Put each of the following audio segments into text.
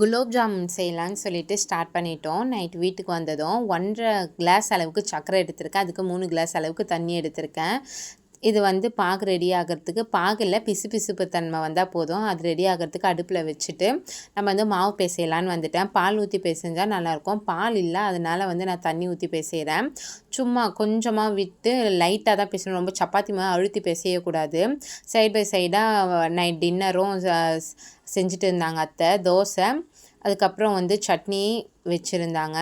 குலோப் ஜாமுன் செய்யலான்னு சொல்லிட்டு ஸ்டார்ட் பண்ணிட்டோம். நைட் வீட்டுக்கு வந்ததும் ஒன்றரை கிளாஸ் அளவுக்கு சர்க்கரை எடுத்திருக்கேன். அதுக்கு மூணு கிளாஸ் அளவுக்கு தண்ணி எடுத்திருக்கேன். இது வந்து பாகு ரெடி ஆகிறதுக்கு பாகில் பிசு பிசுப்பு தன்மை வந்தால் போதும். அது ரெடி ஆகிறதுக்கு அடுப்பில் வச்சுட்டு நம்ம வந்து மாவு பேசையலான்னு வந்துட்டேன். பால் ஊற்றி பேசஞ்சால் நல்லாயிருக்கும். பால் இல்லை அதனால் வந்து நான் தண்ணி ஊற்றி பேசுகிறேன் சும்மா கொஞ்சமாக விட்டு லைட்டாக தான் பேசணும். ரொம்ப சப்பாத்தி மாதிரி அழுத்தி பேசையக்கூடாது சைட் பை சைடாக நைட் டின்னரும் செஞ்சுட்டு இருந்தாங்க அத்தை. தோசை. அதுக்கப்புறம் வந்து சட்னி வச்சுருந்தாங்க.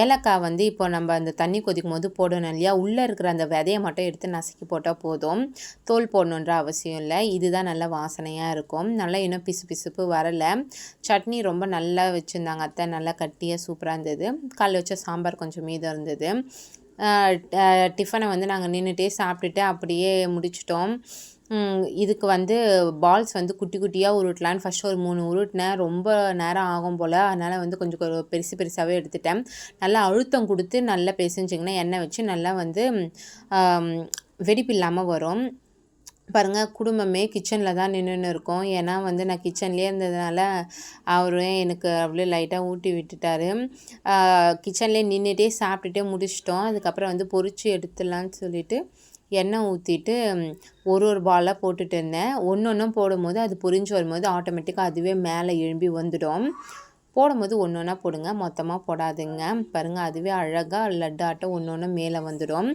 ஏலக்காய் வந்து இப்போ நம்ம அந்த தண்ணி கொதிக்கும் போது போடணும் இல்லையா? உள்ளே இருக்கிற அந்த விதையை மட்டும் எடுத்து நசுக்கி போட்டால் போதும். தோல் போடணுன்ற அவசியம் இல்லை. இதுதான் நல்ல வாசனையாக இருக்கும். நல்லா இன்னும் பிசு பிசுப்பு வரலை. சட்னி ரொம்ப நல்லா வச்சுருந்தாங்க அத்தை. நல்லா கட்டியாக சூப்பராக இருந்தது. காலைல வச்ச சாம்பார் கொஞ்சம் மீதம் இருந்தது. டிஃபனை வந்து நாங்கள் நின்றுட்டே சாப்பிட்டுட்டு அப்படியே முடிச்சிட்டோம். இதுக்கு வந்து பால்ஸ் வந்து குட்டி குட்டியாக உருட்டலான்னு ஃபஸ்ட்டு ஒரு மூணு உருட்டினேன். ரொம்ப நேரம் ஆகும் போல். அதனால் வந்து கொஞ்சம் பெருசு பெருசாகவே எடுத்துட்டேன். நல்லா அழுத்தம் கொடுத்து நல்லா பிசைஞ்சிங்கன்னா எண்ணெய் வச்சு நல்லா வந்து வெடிப்பு இல்லாமல் வரும். பாருங்கள் குடும்பமே கிச்சனில் தான் நின்றுன்னு இருக்கோம். ஏன்னா வந்து நான் கிச்சன்லேயே இருந்ததுனால அவரும் எனக்கு அப்படியே லைட்டாக ஊட்டி விட்டுட்டாரு. கிச்சன்லேயே நின்றுட்டே சாப்பிட்டுட்டே முடிச்சிட்டோம். அதுக்கப்புறம் வந்து பொறிச்சு எடுத்துடலான்னு சொல்லிவிட்டு எண்ணெய் ஊற்றிட்டு ஒரு ஒரு பாலாக போட்டுட்டு இருந்தேன். ஒன்று ஒன்றும் போடும்போது அது புரிஞ்சு வரும்போது ஆட்டோமேட்டிக்காக அதுவே மேலே எழும்பி வந்துடும். போடும்போது ஒன்று ஒன்றா போடுங்க. மொத்தமாக போடாதுங்க. பாருங்கள் அதுவே அழகாக லட்டு ஆட்டம் ஒன்று ஒன்று மேலே வந்துடும்.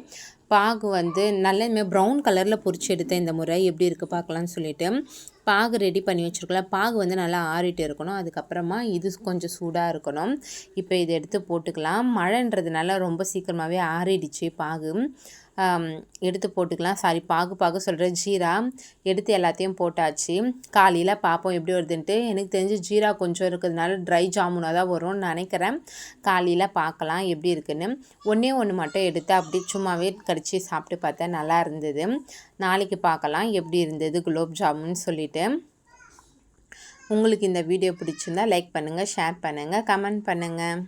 பாகு வந்து நல்ல ப்ரௌன் கலரில் பொறிச்சு எடுத்தேன் இந்த முறை எப்படி இருக்குது பார்க்கலான்னு சொல்லிட்டு பாகு ரெடி பண்ணி வச்சுருக்கலாம் பாகு வந்து நல்லா ஆறிட்டு இருக்கணும். அதுக்கப்புறமா இது கொஞ்சம் சூடாக இருக்கணும். இப்போ இதை எடுத்து போட்டுக்கலாம். மழைன்றதுனால ரொம்ப சீக்கிரமாகவே ஆறிடுச்சு பாகு. எடுத்து போட்டுக்கலாம். சாரி பாகு பாகு சொல்கிற ஜீரா எடுத்து எல்லாத்தையும் போட்டாச்சு. காலையில் பார்ப்போம் எப்படி வருதுன்ட்டு. எனக்கு தெரிஞ்சு ஜீரா கொஞ்சம் இருக்கிறதுனால ட்ரை ஜாமுனாக தான் வரும்னு நினைக்கிறேன். காலையில் பார்க்கலாம் எப்படி இருக்குன்னு. ஒன்றே ஒன்று மட்டும் எடுத்து அப்படி சும்மாவே கடி சாப்பிட்டு பார்த்தேன் நல்லா இருந்தது. நாளைக்கு பார்க்கலாம். எப்படி இருந்தது? குலோப் ஜாமுன்னு சொல்லிவிட்டு உங்களுக்கு இந்த வீடியோ பிடிச்சிருந்தா லைக் பண்ணுங்கள் ஷேர் பண்ணுங்கள் கமெண்ட் பண்ணுங்கள்